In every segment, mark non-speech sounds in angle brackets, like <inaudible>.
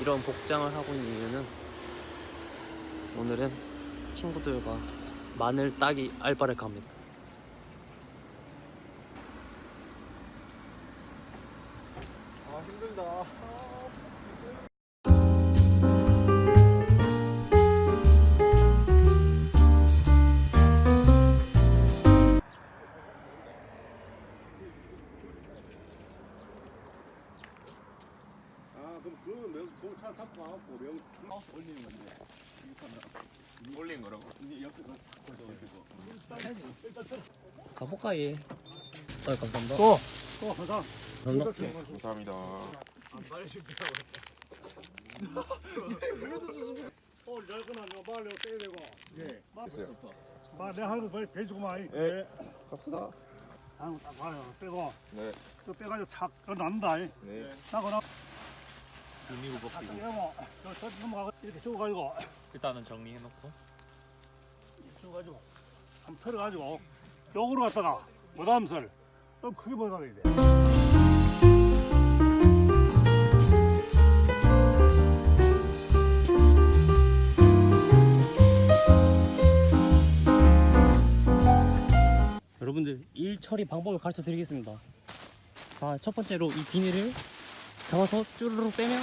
이런 복장을 하고 있는 이유는 오늘은 친구들과 마늘 따기 알바를 갑니다. 아 힘들다. 가갖고 명 어, 올리는 건데. 올린 거라고? 이제 옆에 그싹 걷어가지고. 가볼까 얘? 아 감사합니다. 또! 또 가자. 감사합니다. 감사합니다. 어, 열거나 너 말려 떼야 되고. 예. 됐어요. 마, 내 하는 거 배주고 이 예. 갑시다. 하는 거딱 봐요. 빼고. 네. 또 빼가지고 착, 그 난다. 이. 네. 나거나. 딱 벗기고 빼고. 저, 저, 넘어가고 이렇게 주워가지고. 일단은 정리해놓고 주워가지고. 한번 털어가지고. 요거로 갖다가. 무담설. 좀 크게 보다가 돼. 여러분들 일 처리 방법을 가르쳐 드리겠습니다. 자, 첫 번째로 이 비닐을 잡아서 쭈르륵 빼면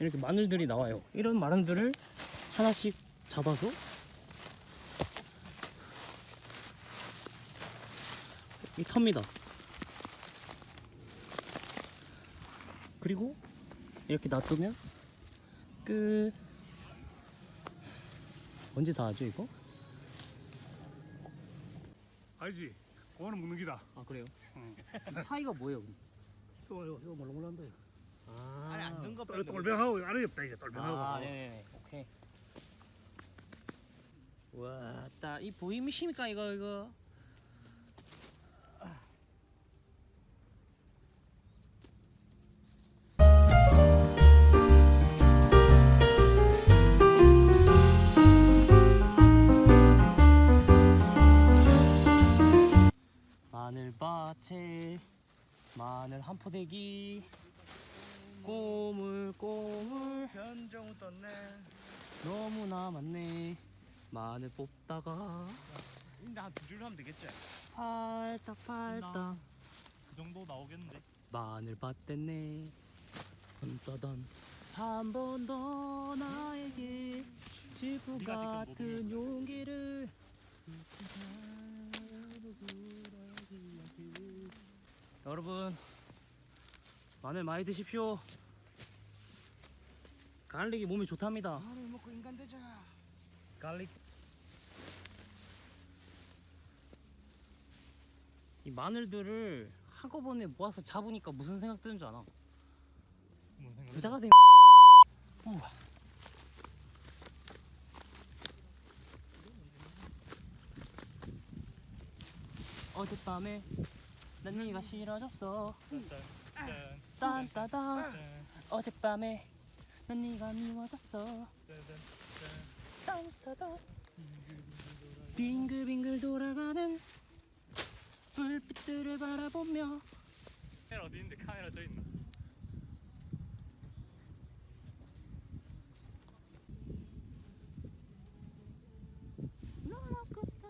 이렇게 마늘들이 나와요. 이런 마늘들을 하나씩 잡아서 이 텁니다. 그리고 이렇게 놔두면 끝. 언제 다 하죠 이거? 알지? 그거는 묵는 기다. 아 그래요? 응. 차이가 뭐예요? 이거, 이거, 이거 몰랑몰랑한다. 아, 아니 앉는 거 똘- 똘병하고 안에 없다 이게 똘병하고. 아, 네네, 오케이. 와, 따이 보이십니까 이거 이거? 마늘 한 포대기. 꼬물 꼬물. 현정우 떴네. 너무나 많네. 마늘 뽑다가 근데 한두 줄 하면 되겠지? 팔딱 팔딱. 그 정도 나오겠는데. 마늘밭 됐네. 던따단 한 번 더 나에게 지구 지금 같은 용기를 여러분 마늘 많이 드십시오 갈릭이 몸에 좋답니다 마늘 먹고 인간 되자. 갈릭 이 마늘들을 한꺼번에 모아서 잡으니까 무슨 생각 드는 줄 아나? 부자가 된 우와. 어젯밤에 난 네가 싫어졌어. 딴따단. 어젯밤에 난 네가 미워졌어. 딴따단. 빙글빙글 돌아가는 불빛들을 바라보며 카메라 어디 있는데 카메라 저 있나? 롤러코스터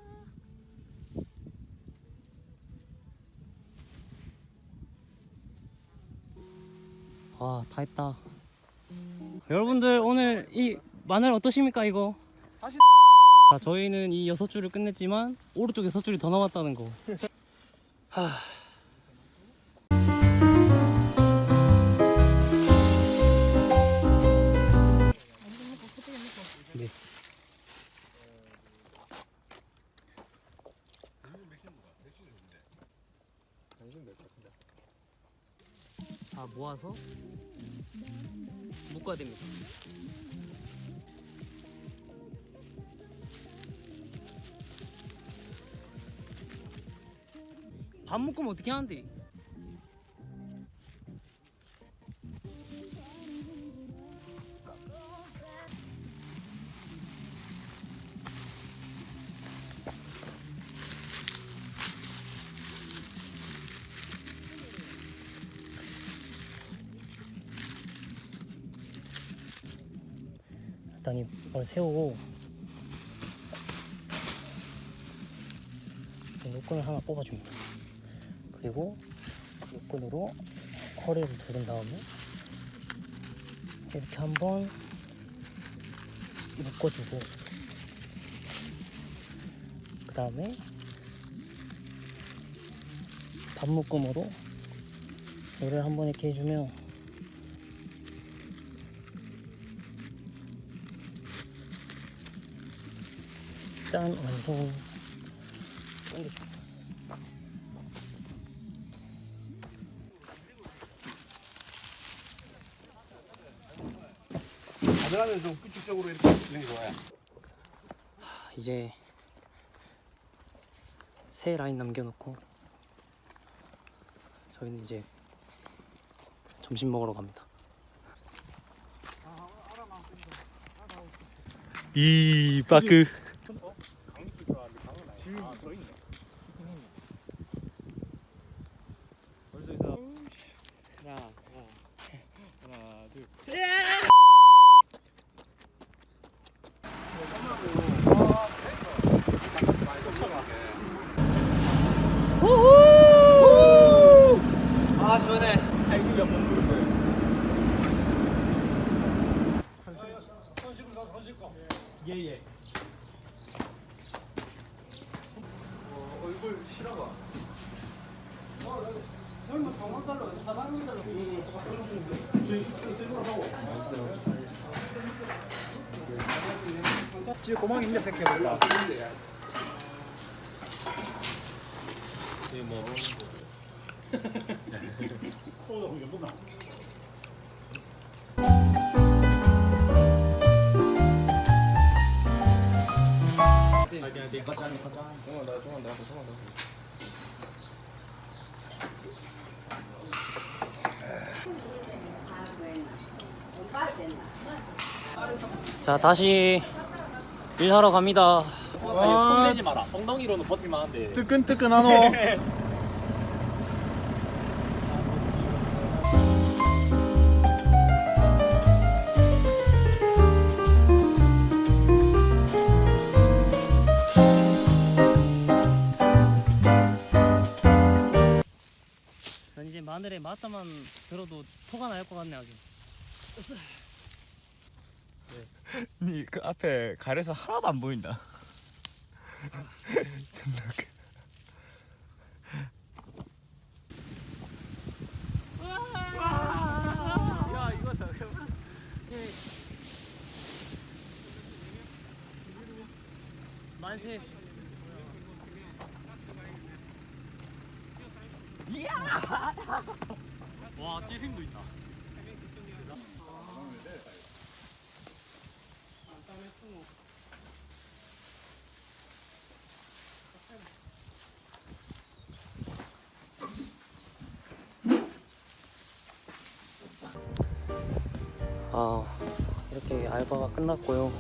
와, 다 했다. 여러분들 오늘 이 마늘 어떠십니까 이거? 다시- 자, 저희는 이 여섯 줄을 끝냈지만 오른쪽 여섯 줄이 더 남았다는 거. 하. 네. 다 모아서 묶어야 됩니다. 밥 묶으면 어떻게 하는데? 일단 이걸 세우고 이 노끈을 하나 뽑아줍니다. 그리고 노끈으로 허리를 두른 다음에 이렇게 한번 묶어주고 그 다음에 반묶음으로 얘를 한번 이렇게 해주면 짠 완성. 가능하면 좀 규칙적으로 이렇게 하는 게 좋아요. 이제 세 라인 남겨놓고 저희는 이제 점심 먹으러 갑니다. 이 바크 아 시원해. 살기 옆에 무릎 거예요. 예예. 얼굴 실어봐. 설마 정확달로 사람인 달로 지금 고망입니다 새끼야. 자 다시 일하러 갑니다. 와. 손대지 마라. 엉덩이로는 버틸만한데. 뜨끈뜨끈하노. 마늘에 맛다만 들어도 토가 날 것 같네 아주. <laughs> 니그 앞에 가래서 하나도 안 보인다. <laughs> 야 이거 잠깐. 만세. 와, 뛸 힘도 있다. 아, 이렇게 알바가 끝났고요.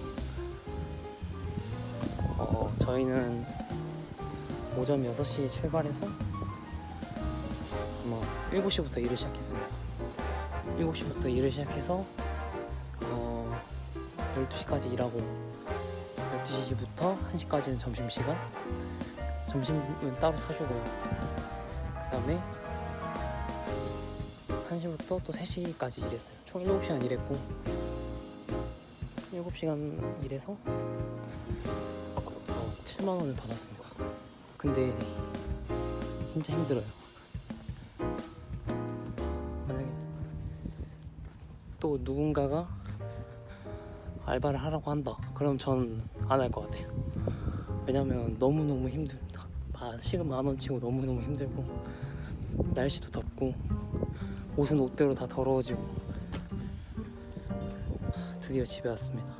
어, 저희는 오전 6시에 출발해서 뭐 7시부터 일을 시작했습니다. 7시부터 일을 시작해서 어, 12시까지 일하고 12시부터 1시까지는 점심시간 점심은 따로 사주고요. 그 다음에 1시부터 또 3시까지 일했어요. 총 7시간 일했고 7시간 일해서 어, 7만 원을 받았습니다. 근데 진짜 힘들어요. 만약에 또 누군가가 알바를 하라고 한다. 그럼 전 안 할 것 같아요. 왜냐면 너무너무 힘듭니다. 아, 시급 만 원 치고 너무너무 힘들고 날씨도 덥고 옷은 옷대로 다 더러워지고 드디어 집에 왔습니다.